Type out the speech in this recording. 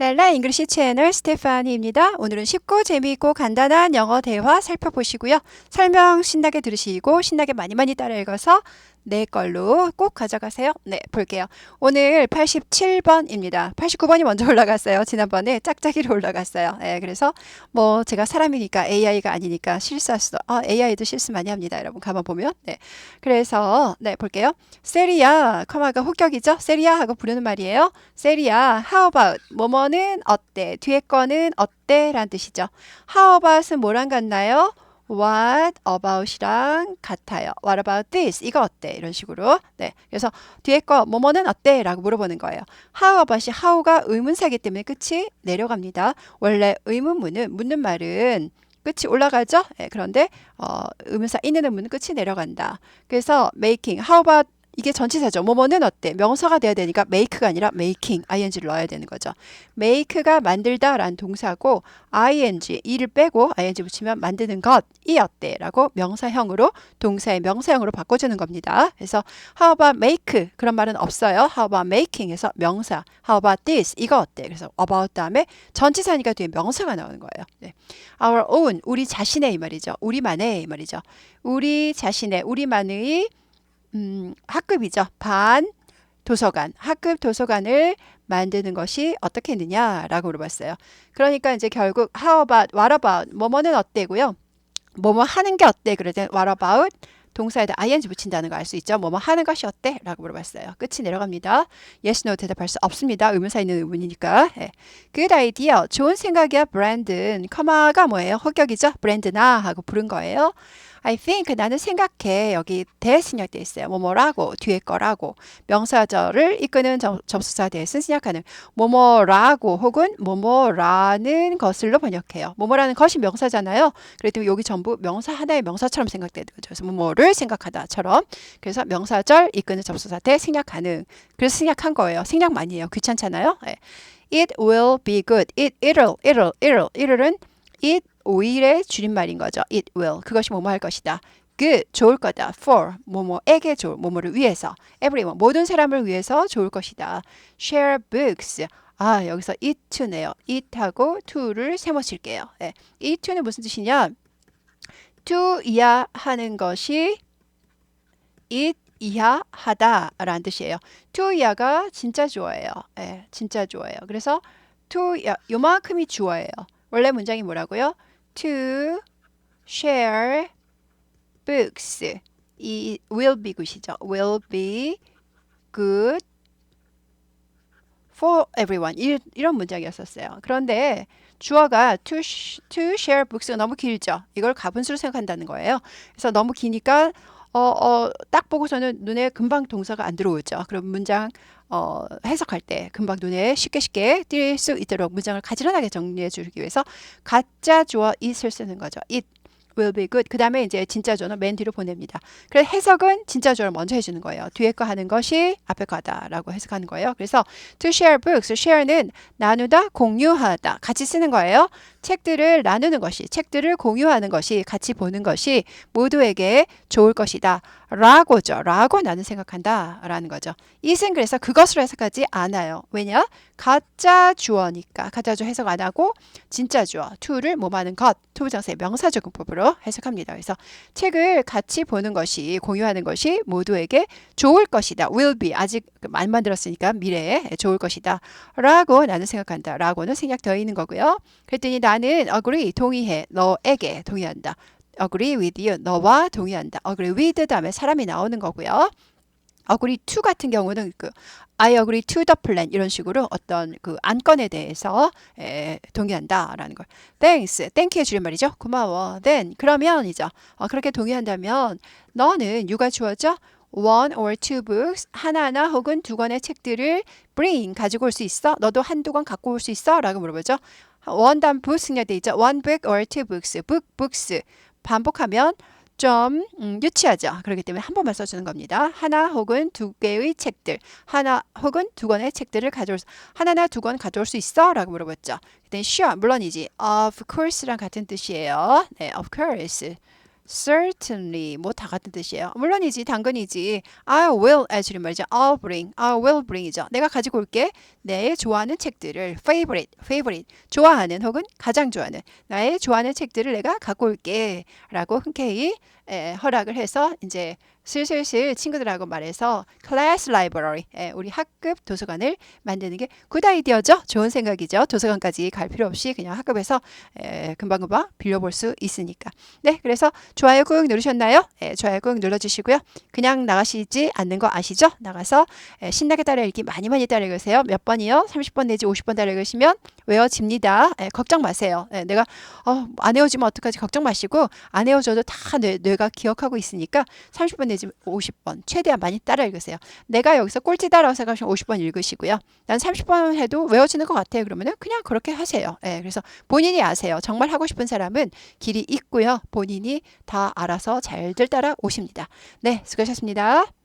랄라 잉글리시 채널 스테파니입니다. 오늘은 쉽고 재미있고 간단한 영어 대화 살펴보시고요. 설명 신나게 들으시고 신나게 많이 많이 따라 읽어서 내 걸로 꼭 가져가세요. 네, 볼게요. 오늘 87번입니다. 89번이 먼저 올라갔어요. 지난번에 짝짝이로 올라갔어요. 네, 그래서 뭐 제가 사람이니까 AI가 아니니까 실수할 수도 아, AI도 실수 많이 합니다. 여러분 가만 보면. 네. 그래서 네, 볼게요. 세리야, 커마가 호격이죠? 세리야 하고 부르는 말이에요. 세리야, how about 뭐뭐는 어때? 뒤에 거는 어때? 라는 뜻이죠. how about은 뭐랑 같나요? What about이랑 같아요. What about this? 이거 어때? 이런 식으로. 네. 그래서 뒤에 거 뭐뭐는 어때? 라고 물어보는 거예요. How about이 how가 의문사이기 때문에 끝이 내려갑니다. 원래 의문문은 묻는 말은 끝이 올라가죠? 네, 그런데 어, 의문사 있는 의문은 끝이 내려간다. 그래서 making, how about 이게 전치사죠. 뭐뭐는 어때? 명사가 돼야 되니까 make가 아니라 making, ing를 넣어야 되는 거죠. make가 만들다 라는 동사고 ing, 이를 빼고 ing 붙이면 만드는 것이 어때? 라고 명사형으로 동사의 명사형으로 바꿔주는 겁니다. 그래서 how about make 그런 말은 없어요. how about making에서 명사 how about this 이거 어때? 그래서 about 다음에 전치사니까 뒤에 명사가 나오는 거예요. 네. our own 우리 자신의 이 말이죠. 우리만의 이 말이죠. 우리 자신의 우리만의 음, 학급이죠. 반 도서관, 학급 도서관을 만드는 것이 어떻게 했느냐라고 물어봤어요. 그러니까 이제 결국 how about, what about, 뭐뭐는 어때고요. 뭐뭐 하는 게 어때? 그럴 때 what about 동사에다 ing 붙인다는 거 알 수 있죠. 뭐뭐 하는 것이 어때? 라고 물어봤어요. 끝이 내려갑니다. yes, no 대답할 수 없습니다. 의문사 있는 의문이니까. 네. good idea. 좋은 생각이야. 브랜든. 커마가 뭐예요? 허격이죠. 브랜드나 하고 부른 거예요. I think 나는 생각해 여기 대신약 돼 있어요. 뭐뭐라고 뒤에 거라고 명사절을 이끄는 접수사 대신 생략하는 뭐뭐라고 혹은 뭐뭐라는 것을로 번역해요. 뭐뭐라는 것이 명사잖아요. 그랬더니 여기 전부 명사 하나의 명사처럼 생각되는 거죠. 그래서 뭐뭐를 생각하다처럼 그래서 명사절 이끄는 접수사 대 생략하는 그래서 생략한 거예요. 생략 많이 해요. 귀찮잖아요. 네. It will be good. It it'll it'll it'll it'll은 it 오일의 줄임말인 거죠. It will. 그것이 뭐뭐 할 것이다. good 좋을 거다. for 뭐뭐에게 좋을 뭐뭐를 위해서. everyone 모든 사람을 위해서 좋을 것이다. share books 아 여기서 it to네요. it하고 to를 세모 칠게요. 네. it to는 무슨 뜻이냐? to 이하 하는 것이 it 이하 하다 라는 뜻이에요. to 이하가 진짜 주어예요. 네, 진짜 주어예요. 그래서 to 이하, 요만큼이 주어예요. 원래 문장이 뭐라고요? To share books. 이 will be good이죠. will be good for everyone. 이, 이런 문장이었었어요. 그런데 주어가 to, to share books가 너무 길죠. 이걸 가분수로 생각한다는 거예요. 그래서 너무 기니까 어, 어, 딱 보고서는 눈에 금방 동사가 안 들어오죠. 그럼 문장 어, 해석할 때 금방 눈에 쉽게 쉽게 띌 수 있도록 문장을 가지런하게 정리해 주기 위해서 가짜 주어 it을 쓰는 거죠. it will be good. 그 다음에 이제 진짜 조는 맨 뒤로 보냅니다. 그래서 해석은 진짜 조를 먼저 해주는 거예요. 뒤에 거 하는 것이 앞에 거다라고 해석하는 거예요. 그래서 to share books, share는 나누다, 공유하다, 같이 쓰는 거예요. 책들을 나누는 것이, 책들을 공유하는 것이, 같이 보는 것이 모두에게 좋을 것이다. 라고죠. 라고 나는 생각한다. 라는 거죠. 이은 그래서 그것으로 해석하지 않아요. 왜냐? 가짜 주어니까. 가짜 주어 해석 안 하고 진짜 주어, to를 뭐하는 것, 투부정사의 명사적용법으로 해석합니다. 그래서 책을 같이 보는 것이, 공유하는 것이 모두에게 좋을 것이다. will be. 아직 안 만들었으니까 미래에 좋을 것이다. 라고 나는 생각한다. 라고는 생략되어 있는 거고요. 그랬더니 나는 agree, 동의해. 너에게 동의한다. agree with you. 너와 동의한다. agree with 다음에 사람이 나오는 거고요. agree to 같은 경우는 그 I agree to the plan 이런 식으로 어떤 그 안건에 대해서 에, 동의한다라는 걸. Thanks, thank you 줄인 말이죠. 고마워. Then 그러면이죠. 어, 그렇게 동의한다면 너는 유가 주어져 one or two books 하나하나 혹은 두 권의 책들을 bring 가지고 올 수 있어? 너도 한두 권 갖고 올 수 있어? 라고 물어보죠. Book 승려돼 있죠. one book or two books, book, books 반복하면 좀 음, 유치하죠. 그렇기 때문에 한 번만 써주는 겁니다. 하나 혹은 두 개의 책들, 하나 혹은 두 권의 책들을 가져올 수, 하나나 두 권 가져올 수 있어? 라고 물어봤죠. 그때 sure, 물론이지. of course랑 같은 뜻이에요. 네, of course. Certainly 뭐 다 같은 뜻이에요. 물론이지 당근이지. I will 의 줄임말이죠. I'll bring, I will bring이죠. 내가 가지고 올게. 내 좋아하는 책들을 favorite, favorite 좋아하는 혹은 가장 좋아하는 나의 좋아하는 책들을 내가 갖고 올게라고 흔쾌히 에, 허락을 해서 이제 슬슬슬 친구들하고 말해서 class library, 에, 우리 학급 도서관을 만드는 게 굿 아이디어죠. 좋은 생각이죠. 도서관까지 갈 필요 없이 그냥 학급에서 에, 금방금방 빌려볼 수 있으니까. 네, 그래서 좋아요 꾹 누르셨나요? 예, 좋아요 꾹 눌러주시고요. 그냥 나가시지 않는 거 아시죠? 나가서 예, 신나게 따라 읽기 많이 많이 따라 읽으세요. 몇 번이요? 30번 내지 50번 따라 읽으시면 외워집니다. 예, 걱정 마세요. 예, 내가 어, 안 외워지면 어떡하지? 걱정 마시고 안 외워져도 다 뇌, 뇌가 기억하고 있으니까 30번 내지 50번 최대한 많이 따라 읽으세요. 내가 여기서 꼴찌 따라고 생각하시면 50번 읽으시고요. 난 30번 해도 외워지는 것 같아요. 그러면은 그냥 그렇게 하세요. 예, 그래서 본인이 아세요. 정말 하고 싶은 사람은 길이 있고요. 본인이 다 알아서 잘들 따라 오십니다. 네, 수고하셨습니다.